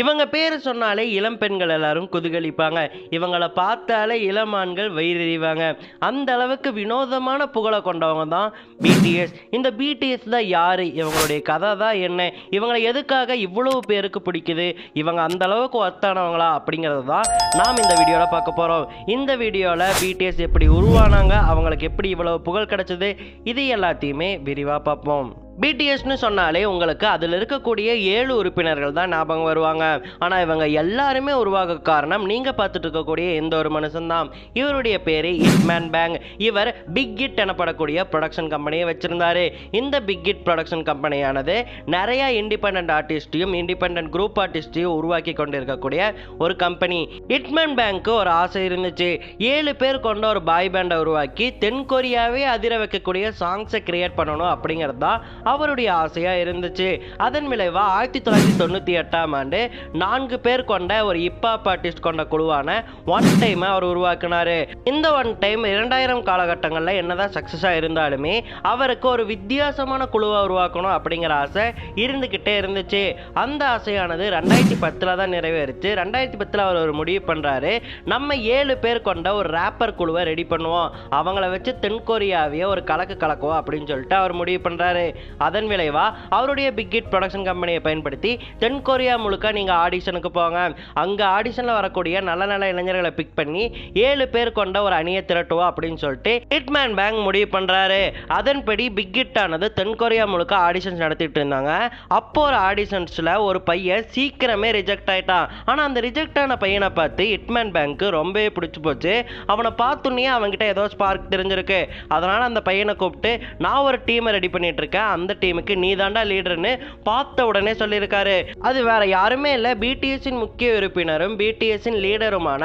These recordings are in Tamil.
இவங்க பேர் சொன்னாலே இளம் பெண்கள் எல்லாரும் குதுகலிப்பாங்க. இவங்களை பார்த்தாலே இளமான்கள் வயிறறிவாங்க அந்த அளவுக்கு வினோதமான புகழை கொண்டவங்க தான் பிடிஎஸ் இந்த பிடிஎஸ் தான் யாரு? இவங்களுடைய கதை தான் என்ன? இவங்களை எதுக்காக இவ்வளவு பேருக்கு பிடிக்குது? இவங்க அந்த அளவுக்கு ஒத்தானவங்களா? அப்படிங்கிறது தான் நாம் இந்த வீடியோவில் பார்க்க போகிறோம் இந்த வீடியோவில் பிடிஎஸ் எப்படி உருவானாங்க? அவங்களுக்கு எப்படி இவ்வளவு புகழ் கிடச்சிது? இது எல்லாத்தையுமே விரிவாக பார்ப்போம். பிடிஎஸ்னு சொன்னாலே உங்களுக்கு அதில் இருக்கக்கூடிய ஏழு உறுப்பினர்கள் தான் ஞாபகம் வருவாங்க. ஆனால் இவங்க எல்லாருமே உருவாக காரணம் நீங்கள் பார்த்துட்டு இருக்கக்கூடிய எந்த ஒரு மனுஷன்தான். இவருடைய பேர் இட்மேன் பேங் இவர் பிக் கிட் எனப்படக்கூடிய ப்ரொடக்ஷன் கம்பெனியை வச்சுருந்தார். இந்த பிக் கிட் ப்ரொடக்ஷன் கம்பெனியானது நிறைய இண்டிபெண்ட் ஆர்டிஸ்டையும் இண்டிபெண்ட் குரூப் ஆர்டிஸ்டையும் உருவாக்கி கொண்டிருக்கக்கூடிய ஒரு கம்பெனி இட்மேன் பேங்க்கு ஒரு ஆசை இருந்துச்சு. ஏழு பேர் கொண்ட ஒரு பாய் பேண்டை உருவாக்கி தென் கொரியாவே அதிர வைக்கக்கூடிய சாங்ஸை கிரியேட் பண்ணணும் அப்படிங்கிறது தான் அவருடைய ஆசையாக இருந்துச்சு. அதன் விளைவா ஆயிரத்தி தொள்ளாயிரத்தி தொண்ணூற்றி எட்டாம் ஆண்டு நான்கு பேர் கொண்ட ஒரு ஹிப்ஹாப் ஆர்டிஸ்ட் கொண்ட குழுவான ஒன் டைமை அவர் உருவாக்கினாரு. இந்த ஒன் டைம் இரண்டாயிரம் காலகட்டங்களில் என்னதான் சக்ஸஸாக இருந்தாலுமே அவருக்கு ஒரு வித்தியாசமான குழுவை உருவாக்கணும் அப்படிங்கிற ஆசை இருந்துக்கிட்டே இருந்துச்சு. அந்த ஆசையானது ரெண்டாயிரத்தி பத்தில் தான் நிறைவேறிச்சு. ரெண்டாயிரத்தி பத்தில் அவர் ஒரு முடிவு பண்ணுறாரு நம்ம ஏழு பேர் கொண்ட ஒரு ரேப்பர் குழுவை ரெடி பண்ணுவோம். அவங்கள வச்சு தென்கொரியாவையே ஒரு கலக்கு கலக்குவோம் அப்படின்னு சொல்லிட்டு அவர் முடிவு பண்ணுறாரு அதன் விளைவா அவருடைய பிக் ஹிட் ப்ரொடக்ஷன் கம்பெனியை பயன்படுத்தி தென்கொரியா முழுக்க நீங்கள் ஆடிஷனுக்கு போங்க. அங்கே ஆடிஷனில் வரக்கூடிய நல்ல நல்ல இளைஞர்களை பிக் பண்ணி ஏழு பேர் கொண்ட ஒரு அணியை திரட்டுவோம் அப்படின்னு சொல்லிட்டு ஹிட்மேன் பேங்க் முடிவு பண்ணுறாரு அதன்படி பிக் ஹிட் ஆனது தென்கொரியா முழுக்க ஆடிஷன்ஸ் நடத்திட்டு இருந்தாங்க. அப்போ ஒரு ஆடிஷன்ஸில் ஒரு பையன் சீக்கிரமே ரிஜெக்ட் ஆயிட்டான். ஆனால் அந்த ரிஜெக்ட் ஆன பையனை பார்த்து ஹிட்மேன் பேங்க்கு ரொம்பவே பிடிச்சி போச்சு. அவனை பார்த்தோன்னே அவன்கிட்ட ஏதோ ஸ்பார்க் தெரிஞ்சிருக்கு. அதனால் அந்த பையனை கூப்பிட்டு நான் ஒரு டீமை ரெடி பண்ணிட்டு இருக்கேன். அந்த டீமுக்கு நீ தாண்டா லீடர்னு பார்த்த உடனே சொல்லியிருக்காரு. அது வேற யாருமே இல்லை. பிடிஎஸின் முக்கிய உறுப்பினரும் பிடிஎஸின் லீடருமான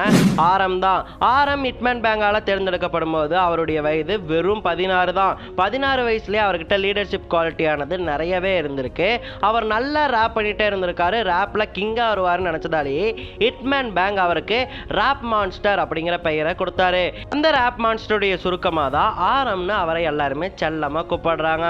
ஆரம் தான். ஆரம் ஹிட்மேன் பேங்கால தேர்ந்தெடுக்கப்படும் போது அவருடைய வயது வெறும் பதினாறு தான். பதினாறு வயசுலேயே அவர்கிட்ட லீடர்ஷிப் குவாலிட்டியானது நிறையவே இருந்திருக்கு. அவர் நல்லா ரேப் பண்ணிட்டே இருந்திருக்காரு. ரேப்பில் கிங்காக வருவார்னு நினச்சதாலேயே ஹிட்மேன் பேங்க் அவருக்கு ரேப் மான்ஸ்டர் அப்படிங்கிற பெயரை கொடுத்தாரு. அந்த ரேப் மான்ஸ்டருடைய சுருக்கமாக தான் ஆரம்னு அவரை எல்லாருமே செல்லமாக கூப்பிடுறாங்க.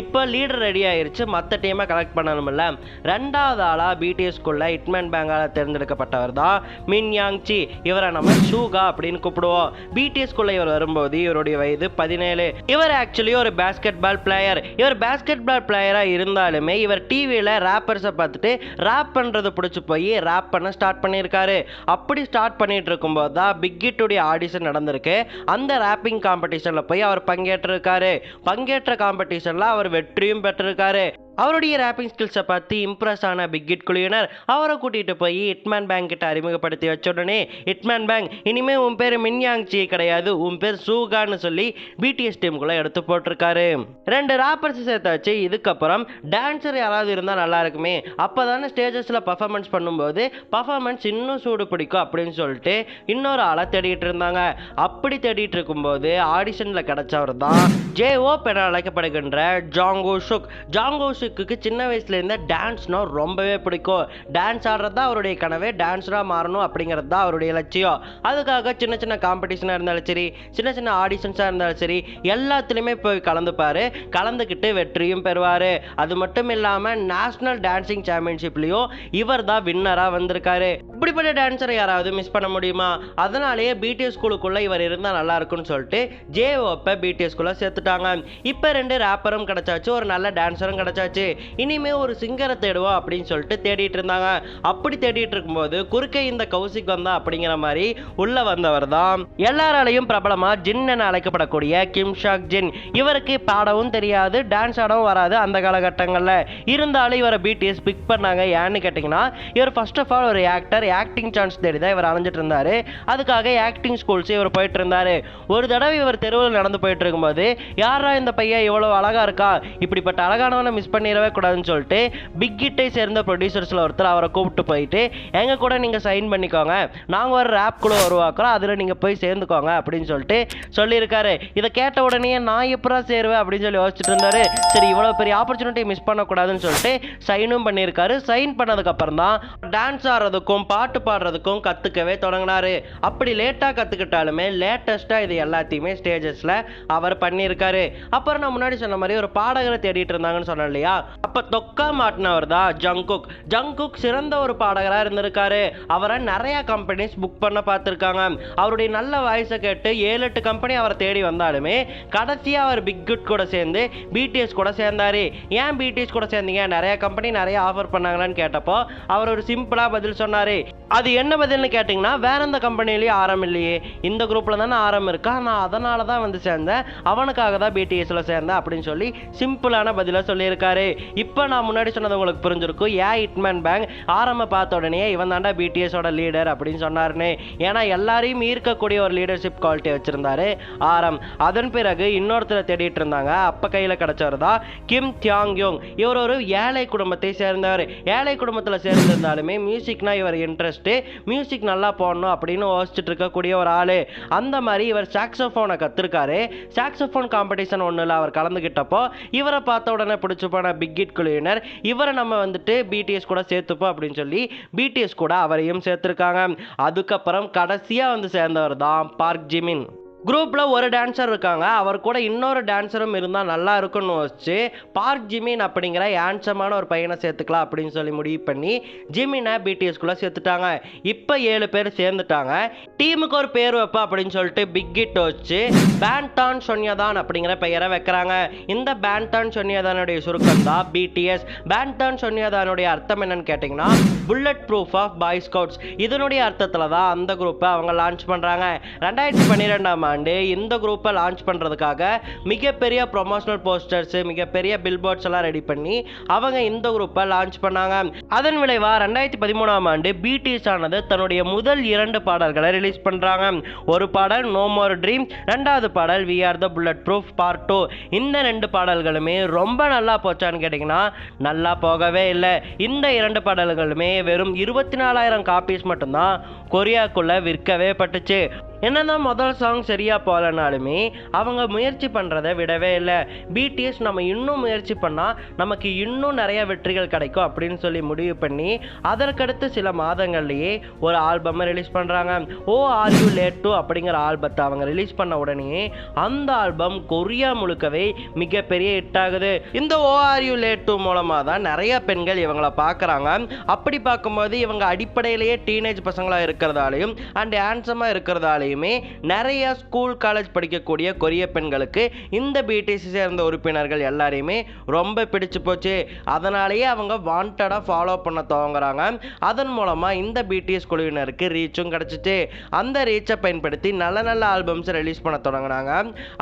இப்போ லீடர் ரெடி ஆயிருச்சு. மற்ற டீமை கலெக்ட் பண்ணணும்ல ரெண்டாவது ஆளாக பிடிஎஸ்குள்ள ஹிட்மேன் பேங்கால் தேர்ந்தெடுக்கப்பட்டவர் தான் மின் யாங்சி இவரை நம்ம ஷூகா அப்படின்னு கூப்பிடுவோம். பிடிஎஸ்குள்ள இவர் வரும்போது இவருடைய வயது பதினேழு. இவர் ஆக்சுவலி ஒரு பேஸ்கெட் பால் பிளேயர் இவர் பேஸ்கெட் பால் பிளேயராக இருந்தாலுமே இவர் டிவியில் ரேப்பர்ஸை பார்த்துட்டு ரேப் பண்ணுறது பிடிச்சி போய் ரேப் பண்ண ஸ்டார்ட் பண்ணியிருக்காரு. அப்படி ஸ்டார்ட் பண்ணிட்டு இருக்கும்போது தான் பிக்கிட்டுடைய ஆடிஷன் e நடந்திருக்கு. அந்த ரேப்பிங் காம்படிஷனில் போய் அவர் பங்கேற்றிருக்காரு. பங்கேற்ற காம்படிஷனில் அவர் வெற்றியும் பெற்றிருக்காரு அவருடைய ரேப்பிங் ஸ்கில்ஸை பார்த்து இம்ப்ரெஸ் ஆன பிக்கிட் குழுவினர் அவரை கூட்டிகிட்டு போய் ஹிட்மேன் பேங்க் கிட்ட அறிமுகப்படுத்தி வச்ச உடனே ஹிட்மேன் பேங்க் இனிமே உன் பேர் மின்யாங் சி கிடையாது. உன் பேர் சூகான்னு சொல்லி பிடிஎஸ் டீமுக்குள்ளே எடுத்து போட்டிருக்காரு. ரெண்டு ராப்பர்ஸ் சேர்த்தாச்சு இதுக்கப்புறம் டான்ஸர் யாராவது இருந்தால் நல்லா இருக்குமே. அப்போ தானே ஸ்டேஜஸில் பர்ஃபார்மன்ஸ் பண்ணும்போது பர்ஃபார்மன்ஸ் இன்னும் சூடு பிடிக்கும் அப்படின்னு சொல்லிட்டு இன்னொரு ஆளை தேடிட்டு இருந்தாங்க. அப்படி தேடிட்டு இருக்கும்போது ஆடிஷனில் கிடைச்சவர் தான் ஜே ஓப் என அழைக்கப்படுகின்ற ஜாங்கோ ஷுக் ஜாங்கோ ஷுக்கு சின்ன வயசுலேருந்தே டான்ஸ்னால் ரொம்பவே பிடிக்கும். டான்ஸ் ஆடுறது தான் அவருடைய கனவே. டான்ஸராக மாறணும் அப்படிங்கிறது தான் அவருடைய லட்சியம். அதுக்காக சின்ன சின்ன காம்படிஷனாக இருந்தாலும் சரி சின்ன சின்ன ஆடிஷன்ஸாக இருந்தாலும் சரி எல்லாத்துலேயுமே போய் கலந்துப்பார். கலந்துக்கிட்டு வெற்றியும் பெறுவார். அது மட்டும் இல்லாமல் நேஷ்னல் டான்சிங் சாம்பியன்ஷிப்லேயும் இவர் தான் வின்னராக வந்திருக்காரு. இப்படிப்பட்ட டான்ஸரை யாராவது மிஸ் பண்ண முடியுமா? அதனாலேயே பிடிஎஸ் ஸ்கூலுக்குள்ளே இவர் இருந்தால் நல்லா இருக்கும்னு சொல்லிட்டு ஜே ஓப்பை பிடிஎஸ் ஸ்கூலில் சேர்த்துட்டாங்க. இப்போ ரெண்டு ரேப்பரும் கிடச்சாச்சு. ஒரு நல்ல டான்ஸரும் கிடச்சாச்சு. இனிமே ஒரு சிங்கரை தேடுவோம் அப்படின்னு சொல்லிட்டு தேடிட்டு இருந்தாங்க. அப்படி தேடிட்டு இருக்கும்போது குறுக்கே இந்த கௌசிக் வந்தா அப்படிங்கிற மாதிரி உள்ள வந்தவர் தான். எல்லாராலையும் பிரபலமா ஜின் என அழைக்கப்படக்கூடிய கிம் ஷாக் ஜின். இவருக்கு பாடவும் தெரியாது டான்ஸ் ஆடவும் வராது அந்த காலகட்டங்களில். இருந்தாலும் இவரை பிடிஎஸ் பிக் பண்ணாங்க. ஏன்னு கேட்டிங்கன்னா இவர் ஃபர்ஸ்ட் ஆஃப் ஆல் ஒரு ஆக்டர் ஆக்டிங் சான்ஸ் தேடி தான் இவர் அலைஞ்சிட்டு இருந்தாரு. அதுக்காக ஆக்டிங் ஸ்கூல்ஸ் இவர் போயிட்டு இருந்தாரு. ஒரு தடவை இவர் தெருவில் நடந்து போயிட்டு இருக்கும்போது யாரா இந்த பையன்? இவ்வளோ அழகா இருக்கா? இப்படிப்பட்ட அழகானவனை மிஸ் பண்ணி பண்ணிடவே கூடாதுன்னு சொல்லிட்டு பிக் கிட்டை சேர்ந்த ப்ரொடியூசர்ஸில் ஒருத்தர் அவரை கூப்பிட்டு போயிட்டு எங்கள் கூட நீங்கள் சைன் பண்ணிக்கோங்க. நாங்கள் ஒரு ரேப் குழு உருவாக்குறோம். அதில் நீங்கள் போய் சேர்ந்துக்கோங்க. அப்படின்னு சொல்லிட்டு சொல்லியிருக்காரு. இதை கேட்ட உடனே நான் எப்படா சேருவேன்? அப்படின்னு சொல்லி யோசிச்சுட்டு இருந்தாரு. சரி இவ்வளோ பெரிய ஆப்பர்ச்சுனிட்டி மிஸ் பண்ணக்கூடாதுன்னு சொல்லிட்டு சைனும் பண்ணியிருக்காரு. சைன் பண்ணதுக்கப்புறம் தான் டான்ஸ் ஆடுறதுக்கும் பாட்டு பாட்டு பாடுறதுக்கும் கற்றுக்கவே தொடங்கினாரு. அப்படி லேட்டாக கற்றுக்கிட்டாலுமே லேட்டஸ்ட்டாக இது எல்லாத்தையுமே ஸ்டேஜஸில் அவர் பண்ணியிருக்காரு. அப்புறம் நான் முன்னாடி சொன்ன மாதிரி ஒரு பாடகரை தேடிட்டு இருந்தாங்கன்னு சொன்னேன் இல்லையா? அப்போ தொக்கா மாட்டினவர் தான் ஜங்குக். ஜங்குக் சிறந்த ஒரு பாடகராக இருந்திருக்காரு. அவரை நிறைய கம்பெனிஸ் புக் பண்ண பார்த்துருக்காங்க. அவருடைய நல்ல வாய்ஸை கேட்டு ஏழு எட்டு கம்பெனி அவரை தேடி வந்தாலுமே கடைசியாக அவர் பிக் குட் கூட சேர்ந்து பிடிஎஸ் கூட சேர்ந்தாரு. ஏன் பிடிஎஸ் கூட சேர்ந்தீங்க? நிறைய கம்பெனி நிறைய ஆஃபர் பண்ணாங்களான்னு கேட்டப்போ அவர் ஒரு சிம்பிளாக பதில் சொன்னார். அது என்ன பதில்னு கேட்டிங்கன்னா வேற எந்த கம்பெனிலையும் ஆரம் இல்லையே. இந்த குரூப்பில் தானே ஆரம் இருக்கா? நான் அதனால தான் வந்து சேர்ந்தேன். அவனுக்காக தான் பிடிஎஸில் சேர்ந்தேன் அப்படின்னு சொல்லி சிம்பிளான பதிலாக சொல்லியிருக்காரு. இப்போ நான் முன்னாடி சொன்னது உங்களுக்கு புரிஞ்சிருக்கும். ஏன் இட்மேன் பேங்க் ஆரம்ப பார்த்த உடனே இவன் தாண்டா பிடிஎஸோட லீடர் அப்படின்னு சொன்னார்னு ஏன்னா எல்லாரையும் ஈர்க்கக்கூடிய ஒரு லீடர்ஷிப் குவாலிட்டி வச்சுருந்தாரு ஆரம். அதன் பிறகு இன்னொருத்தரை தேடிட்டு இருந்தாங்க. அப்போ கையில் கிடச்சவர் தான் கிம் தியாங் யோங் இவர் ஒரு ஏழை குடும்பத்தை சேர்ந்தவர். ஏழை குடும்பத்தில் சேர்ந்திருந்தாலுமே மியூசிக்னா இவர் இன்ட்ரெஸ்ட் வச்சுட்டு மியூசிக் நல்லா போடணும் அப்படின்னு யோசிச்சுட்டு இருக்கக்கூடிய ஒரு ஆள். அந்த மாதிரி இவர் சாக்ஸோஃபோனை கற்றுருக்காரு சாக்ஸோஃபோன் காம்படிஷன் ஒன்றில் அவர் கலந்துக்கிட்டப்போ இவரை பார்த்த உடனே பிடிச்சி போன பிக்கிட் குழுவினர் இவரை நம்ம வந்துட்டு பிடிஎஸ் கூட சேர்த்துப்போம் அப்படின்னு சொல்லி பிடிஎஸ் கூட அவரையும் சேர்த்துருக்காங்க. அதுக்கப்புறம் கடைசியாக வந்து சேர்ந்தவர் தான் பார்க் ஜிமின் குரூப்பில் ஒரு டான்ஸர் இருக்காங்க. அவர் கூட இன்னொரு டான்ஸரும் இருந்தால் நல்லா இருக்கும்னு வச்சு பார்க் ஜிமின் அப்படிங்கிற ஹேண்ட்ஸமான ஒரு பையனை சேர்த்துக்கலாம் அப்படின்னு சொல்லி முடிவு பண்ணி ஜிமினை பிடிஎஸ்குள்ளே சேர்த்துட்டாங்க. இப்போ ஏழு பேர் சேர்ந்துட்டாங்க. டீமுக்கு ஒரு பேர் வைப்போம் அப்படின்னு சொல்லிட்டு பிக் பிக்கிட் வச்சு பேண்டான் சொன்யதான் அப்படிங்கிற பெயரை வைக்கிறாங்க. இந்த பேண்டான் சொன்யதானுடைய சுருக்கம் தான் பிடிஎஸ் பேண்டான் சொன்யதானுடைய அர்த்தம் என்னன்னு கேட்டிங்கன்னா bullet proof of bye scouts இதனுடைய அர்த்தத்தில் தான் அந்த குரூப்பை அவங்க லான்ச் பண்ணுறாங்க ரெண்டாயிரத்தி பன்னிரெண்டாம் ஆண்டு இந்த குரூப்பை லான்ச் பண்ணுறதுக்காக மிகப்பெரிய ப்ரொமோஷனல் போஸ்டர்ஸ் மிகப்பெரிய பில்போர்ட்ஸ் எல்லாம் ரெடி பண்ணி அவங்க இந்த குரூப்பை லான்ச் பண்ணாங்க. அதன் விளைவாக ரெண்டாயிரத்தி பதிமூணாம் ஆண்டு பிடிஎஸ் ஆனது தன்னுடைய முதல் இரண்டு பாடல்களை ரிலீஸ் பண்ணுறாங்க ஒரு பாடல் நோ மோர் ட்ரீம் ரெண்டாவது பாடல் we are the bulletproof part two இந்த ரெண்டு பாடல்களுமே ரொம்ப நல்லா போச்சான்னு கேட்டிங்கன்னா நல்லா போகவே இல்லை. இந்த இரண்டு பாடல்களுமே வெறும் இருபத்தி நாலாயிரம் காப்பீஸ் மட்டும்தான் கொரியாக்குள்ளே விற்கவே பட்டுச்சு. என்னதான் முதல் சாங் சரியா போகலனாலுமே அவங்க முயற்சி பண்ணுறதை விடவே இல்லை. பிடிஎஸ் நம்ம இன்னும் முயற்சி பண்ணால் நமக்கு இன்னும் நிறைய வெற்றிகள் கிடைக்கும் அப்படின்னு சொல்லி முடிவு பண்ணி அதற்கடுத்து சில மாதங்கள்லேயே ஒரு ஆல்பமை ரிலீஸ் பண்ணுறாங்க O are you late too அப்படிங்கிற ஆல்பத்தை அவங்க ரிலீஸ் பண்ண உடனே அந்த ஆல்பம் கொரியா முழுக்கவே மிகப்பெரிய ஹிட் ஆகுது. இந்த oh are you late too மூலமாக தான் நிறைய பெண்கள் இவங்களை பார்க்குறாங்க அப்படி பார்க்கும்போது இவங்க அடிப்படையிலேயே டீனேஜ் பசங்களாக இருக்கிறதாலையும் அண்ட் ஹேண்ட்ஸமாக இருக்கிறதாலையும் நிறைய ஸ்கூல் காலேஜ் படிக்கக்கூடிய கொரிய பெண்களுக்கு இந்த பிடிசி சேர்ந்த உறுப்பினர்கள் எல்லாரையுமே ரொம்ப பிடிச்சு போச்சு. அதனாலேயே அவங்க வாண்டடாக ஃபாலோ பண்ண துவங்குறாங்க. அதன் மூலமாக இந்த பிடிஎஸ் குழுவினருக்கு ரீச்சும் கிடச்சிச்சு. அந்த ரீச்சை பயன்படுத்தி நல்ல நல்ல ஆல்பம்ஸ் ரிலீஸ் பண்ண தொடங்கினாங்க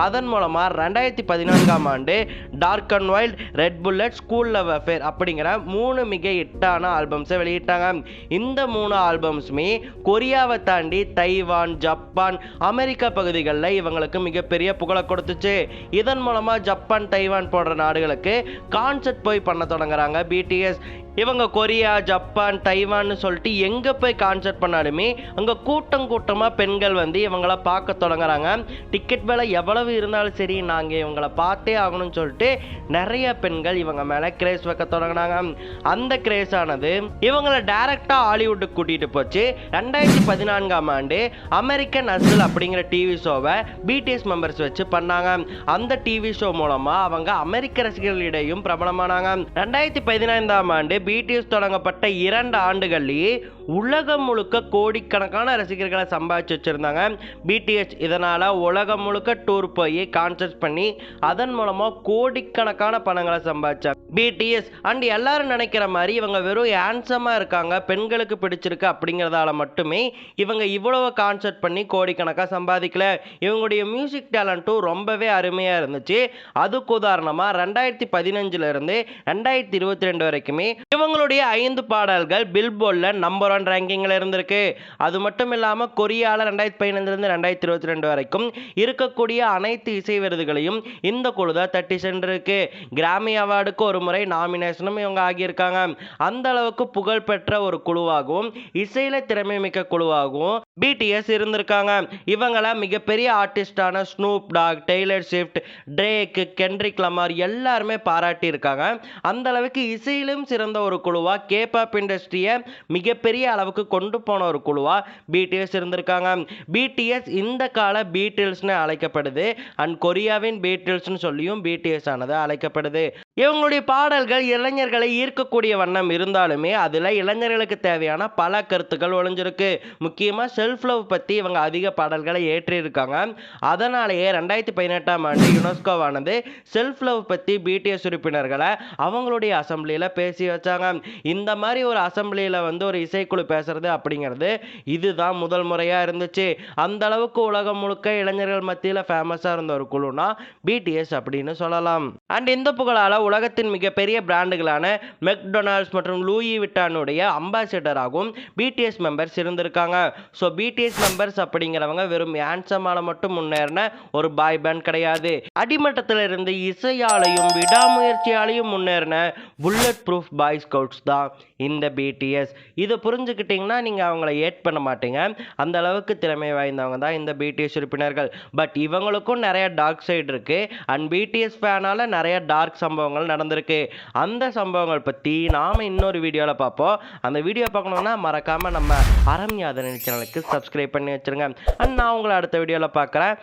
அதன் மூலமாக ரெண்டாயிரத்தி பதினான்காம் ஆண்டு dark and wild red bullet school love affair அப்படிங்கிற மூணு மிக ஹிட்டான ஆல்பம்ஸை வெளியிட்டாங்க. இந்த மூணு ஆல்பம்ஸுமே கொரியாவை தாண்டி தைவான் ஜப்பான் அமெரிக்கா பகுதிகளில் இவங்களுக்கு மிகப்பெரிய புகழை கொடுத்துச்சு. இதன் மூலமாக ஜப்பான் தைவான் போன்ற நாடுகளுக்கு கான்சர்ட் போய் பண்ண தொடங்குறாங்க பிடிஎஸ் இவங்க கொரியா ஜப்பான் தைவான்னு சொல்லிட்டு எங்கே போய் கான்சர்ட் பண்ணாலுமே அங்கே கூட்டம் கூட்டமாக பெண்கள் வந்து இவங்கள பார்க்க தொடங்குறாங்க. டிக்கெட் விலை எவ்வளவு இருந்தாலும் சரி நாங்கள் இவங்கள பார்த்தே ஆகணும்னு சொல்லிட்டு நிறைய பெண்கள் இவங்க மேலே கிரேஸ் வைக்க தொடங்கினாங்க அந்த கிரேஸ் ஆனது இவங்களை டைரக்டாக ஹாலிவுட்டுக்கு கூட்டிகிட்டு போச்சு. ரெண்டாயிரத்தி பதினான்காம் ஆண்டு அமெரிக்கன் அசல் அப்படிங்கிற டிவி ஷோவை பிடிஎஸ் மெம்பர்ஸ் வச்சு பண்ணாங்க. அந்த டிவி ஷோ மூலமாக அவங்க அமெரிக்க ரசிகர்களிடையும் பிரபலமானாங்க. ரெண்டாயிரத்தி பதினைந்தாம் ஆண்டு பிடிஎஸ் தொடங்கப்பட்ட இரண்டு ஆண்டுகளில் உலகம் முழுக்க கோடிக்கணக்கான ரசிகர்களை சம்பாதிச்சு வச்சுருந்தாங்க. பிடிஎஸ் இதனால் உலகம் முழுக்க டூர் போய் கான்சர்ட் பண்ணி அதன் மூலமாக கோடிக்கணக்கான பணங்களை சம்பாதிச்சாங்க. பிடிஎஸ் அண்ட் எல்லாரும் நினைக்கிற மாதிரி இவங்க வெறும் ஹேண்ட்ஸமாக இருக்காங்க பெண்களுக்கு பிடிச்சிருக்கு அப்படிங்கிறதால மட்டுமே இவங்க இவ்வளவு கான்சர்ட் பண்ணி கோடிக்கணக்காக சம்பாதிக்கல. இவங்களுடைய மியூசிக் டேலண்ட்டும் ரொம்பவே அருமையாக இருந்துச்சு. அதுக்கு உதாரணமாக ரெண்டாயிரத்தி பதினஞ்சுலேருந்து ரெண்டாயிரத்தி இருபத்தி ரெண்டு வரைக்குமே இவங்களுடைய ஐந்து பாடல்கள் பில்போர்டில் நம்பர் ஒன் ரேங்கிங்கில் இருந்திருக்கு. அது மட்டும் இல்லாமல் கொரியாவில் ரெண்டாயிரத்தி பதினைந்துலேருந்து ரெண்டாயிரத்தி இருபத்தி ரெண்டு வரைக்கும் இருக்கக்கூடிய அனைத்து இசை விருதுகளையும் இந்த குழு தான் தட்டி சென்றிருக்கு. கிராமி அவார்டுக்கு ஒரு முறை நாமினேஷனும் இவங்க ஆகியிருக்காங்க. அந்த அளவுக்கு புகழ் பெற்ற ஒரு குழுவாகவும் இசையில திறமை மிக்க குழுவாகவும் பிடிஎஸ் இருந்திருக்காங்க. இவங்களை மிகப்பெரிய ஆர்டிஸ்டான Snoop Dogg Taylor Swift Drake Kendrick Lamar எல்லாருமே பாராட்டி இருக்காங்க அந்த அளவுக்கு இசையிலும் சிறந்த ஒரு குழுவா கேபாப் இண்டஸ்ட்ரியை மிகப்பெரிய பெரிய அளவுக்கு கொண்டு போன ஒரு குழுவாக பிடிஎஸ் இருந்திருக்காங்க. பிடிஎஸ் இந்த கால பீட்டில்ஸ்னு அழைக்கப்படுது. அண்ட் கொரியாவின் பீட்டில்ஸ்னு சொல்லியும் பிடிஎஸ் ஆனது அழைக்கப்படுது. இவங்களுடைய பாடல்கள் இளைஞர்களை ஈர்க்கக்கூடிய வண்ணம் இருந்தாலுமே அதில் இளைஞர்களுக்கு தேவையான பல கருத்துக்கள் ஒளிஞ்சிருக்கு. முக்கியமாக செல்ஃப் லவ் பற்றி இவங்க அதிக பாடல்களை ஏற்றியிருக்காங்க அதனாலேயே ரெண்டாயிரத்தி பதினெட்டாம் ஆண்டு யுனெஸ்கோவானது செல்ஃப் லவ் பற்றி பிடிஎஸ் உறுப்பினர்களை அவங்களுடைய அசம்பிளியில் பேசி வச்சாங்க. இந்த மாதிரி ஒரு அசம்பிளியில் வந்து ஒரு இசைக்குழு பேசுறது அப்படிங்கிறது இதுதான் முதல் முறையாக இருந்துச்சு. அந்த அளவுக்கு உலகம் முழுக்க இளைஞர்கள் மத்தியில் ஃபேமஸாக இருந்த ஒரு குழுனா பிடிஎஸ் அப்படின்னு சொல்லலாம். அண்ட் இந்த புகழால் உலகத்தின் மிகப்பெரிய பிராண்டுகளான மெக்டொனால்ட்ஸ் மற்றும் லூயி விட்டானுடைய அம்பாசிடராகவும் பிடிஎஸ் மெம்பர்ஸ் இருந்திருக்காங்க. ஸோ பிடிஎஸ் மெம்பர்ஸ் அப்படிங்கிறவங்க வெறும் ஹேண்ட்ஸமால மட்டும் முன்னேறின ஒரு பாய் பேண்ட் கிடையாது. அடிமட்டத்தில் இருந்து இசையாலையும் விடாமுயற்சியாலையும் முன்னேறின புல்லட் ப்ரூஃப் பாய் ஸ்கவுட்ஸ் தான் இந்த பிடிஎஸ் இதை புரிஞ்சுக்கிட்டிங்கன்னா நீங்கள் அவங்கள ஏட் பண்ண மாட்டீங்க. அந்த அளவுக்கு திறமை வாய்ந்தவங்க தான் இந்த பிடிஎஸ் உறுப்பினர்கள். பட் இவங்களுக்கும் நிறைய டார்க் சைடு இருக்குது அண்ட் பிடிஎஸ் ஃபேனால் நிறைய டார்க் சம்பவம் சம்பவங்கள் நடந்திருக்கு. அந்த சம்பவங்கள் பற்றி நாம் இன்னொரு வீடியோவில் பார்ப்போம். அந்த வீடியோ பார்க்கணுன்னா மறக்காமல் நம்ம அறம் யாதனை சேனலுக்கு சப்ஸ்கிரைப் பண்ணி வச்சுருங்க. அண்ட் நான் உங்களை அடுத்த வீடியோவில் பார்க்குறேன்.